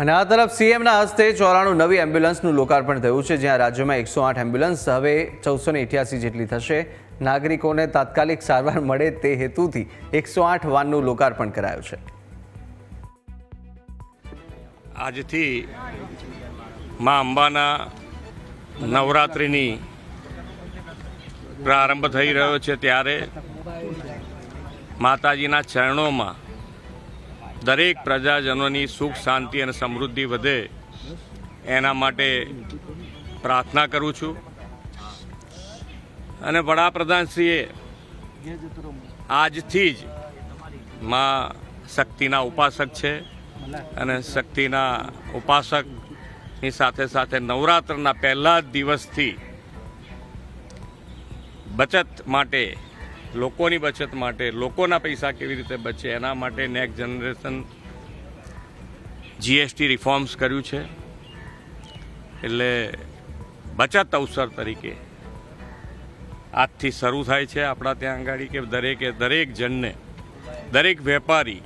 અને આ તરફ સીએમના હસ્તે ચોરાણું નવી એમ્બ્યુલન્સનું લોકાર્પણ થયું છે, જ્યાં રાજ્યમાં એકસો આઠ એમ્બ્યુલન્સ, હવે ચૌદસો ને અઠ્યાસી જેટલી થશે. નાગરિકોને તાત્કાલિક સારવાર મળે તે હેતુથી એકસો આઠ વાનનું લોકાર્પણ કરાયું છે. આજથી મા અંબાના નવરાત્રિની પ્રારંભ થઈ રહ્યો છે ત્યારે માતાજીના ચરણોમાં દરેક પ્રજાજનોની સુખ, શાંતિ અને સમૃદ્ધિ વધે એના માટે પ્રાર્થના કરું છું. અને વડાપ્રધાનશ્રીએ આજથી જ માં શક્તિના ઉપાસક છે અને શક્તિના ઉપાસકની સાથે સાથે નવરાત્રના પહેલા જ દિવસથી બચત માટે લોકોની બચત માટે, લોકોના પૈસા કેવી રીતે બચે, એના માટે નેક્સ્ટ જનરેશન જીએસટી રિફોર્મ્સ કર્યું છે. એટલે બચત અવસર તરીકે આજથી શરૂ થાય છે આપણા ત્યાં આગળ કે દરેકે, દરેક જણને, દરેક વેપારી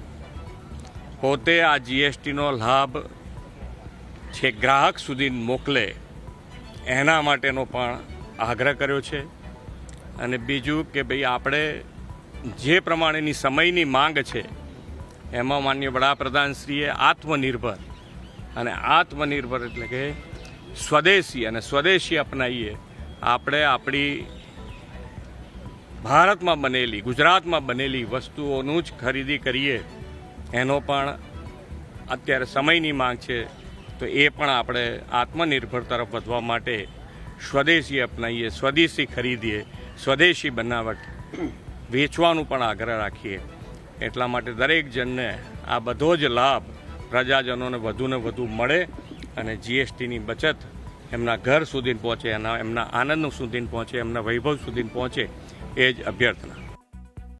પોતે આ જીએસટીનો લાભ છે ગ્રાહક સુધી મોકલે, એના માટેનો પણ આગ્રહ કર્યો છે. અને બીજું કે ભાઈ આપણે જે પ્રમાણેની સમયની માંગ છે, એમાં માન્ય વડાપ્રધાનશ્રીએ આત્મનિર્ભર અને આત્મનિર્ભર એટલે કે સ્વદેશી અને સ્વદેશી અપનાવીએ આપણે આપણી ભારતમાં બનેલી, ગુજરાતમાં બનેલી વસ્તુઓનું જ ખરીદી કરીએ, એનો પણ અત્યારે સમયની માંગ છે, તો એ પણ આપણે આત્મનિર્ભર તરફ વધવા માટે સ્વદેશી અપનાવીએ સ્વદેશી ખરીદીએ. સ્વદેશી બનાવટ વેચવાનું પણ આગ્રહ રાખીએ. એટલા માટે દરેક જણને આ બધો જ લાભ પ્રજાજનોને વધુને વધુ મળે અને જીએસટીની બચત એમના ઘર સુધી પહોંચે એના એમના આનંદ સુધી પહોંચે, એમના વૈભવ સુધી પહોંચે એ જ અભ્યર્થના.